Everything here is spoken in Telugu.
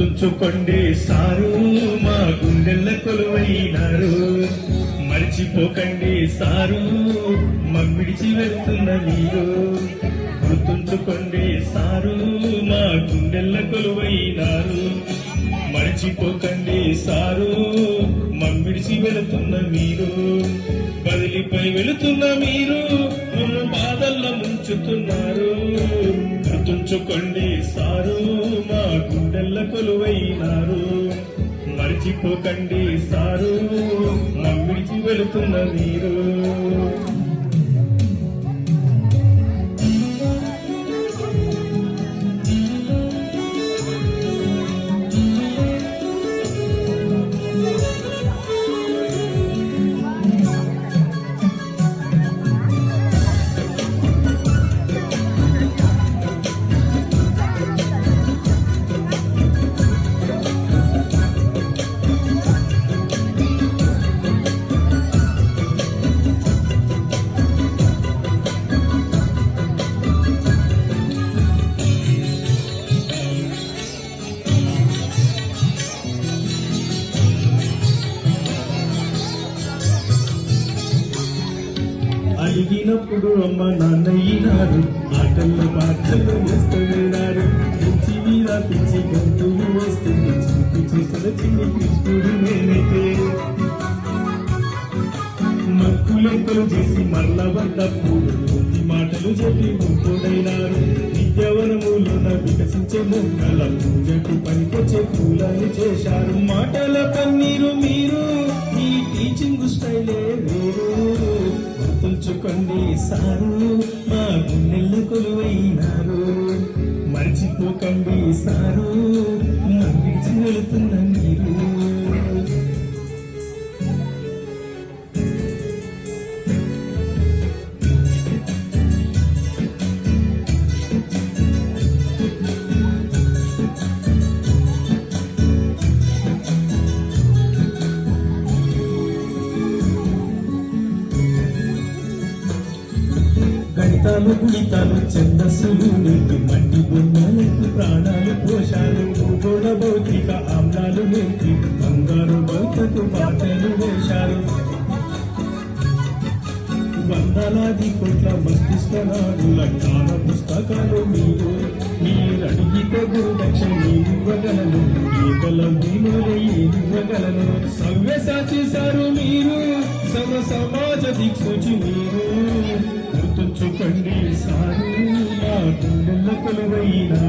గుర్తుంచుకోండి సారు మా గుండెల్ల కొలువైనారు. మర్చిపోకండి సారు మమ్మిడిచి వెళ్తున్న మీరు. గుర్తుంచుకోండి సారు మా గుండెల్ల కొలువైనారు. మర్చిపోకండి సారు మమ్మిడిచి వెళుతున్న మీరు. బదిలిపై వెళుతున్న మీరు బాధల్లో ముంచుతున్నారు. గుర్తుంచుకోండి కొలువైనారు మర్చిపోకండి సారు. మమ్మిడిచి వెళుతున్న మీరు. చిన్నప్పుడు అమ్మ నాన్నయ్యినారు ఆటల్లో పాటలు వేస్తూ వెళ్ళారు పిచ్చి మీద పిచ్చి గంతులు వస్తుంది చిలిపి చూసిన చిన్ని కృష్ణుడు నేనైతే మక్కులెక్కలు చేసి మళ్ళ వద్ద పూలు కొద్ది మాటలు చెప్పి ముక్కుడైనారు విద్యావనములోన వికసించే మొక్కల పూజకు పనికొచ్చే పూలను చేశారు. మాటల కన్నీరు మీరు ఈ టీచింగ్ స్టైలే వేరు సారు మా గుండెల్ల కొలువైనారు. మర్చిపోకండి సారు గణితాలు గుణితాలు ఛందస్సులు నిండు మట్టి బొమ్మలకు ప్రాణాలు పోషాలు భూగోళ భౌతిక ఆమ్లాలు నేర్పి బంగారు భౌతకు పాటలు వేశారు. వందలాది కోట్ల మస్తిష్క నాడుల పుస్తకాలు మీరు మీరు అడిగితే గురుదక్షిణ ఇవ్వగలను. కేవలం మీలోనే ఇవ్వగలను? సవ్యసాచి సారు మీరు సమ సమాజ దిక్సూచి మీరు. pelo heroína.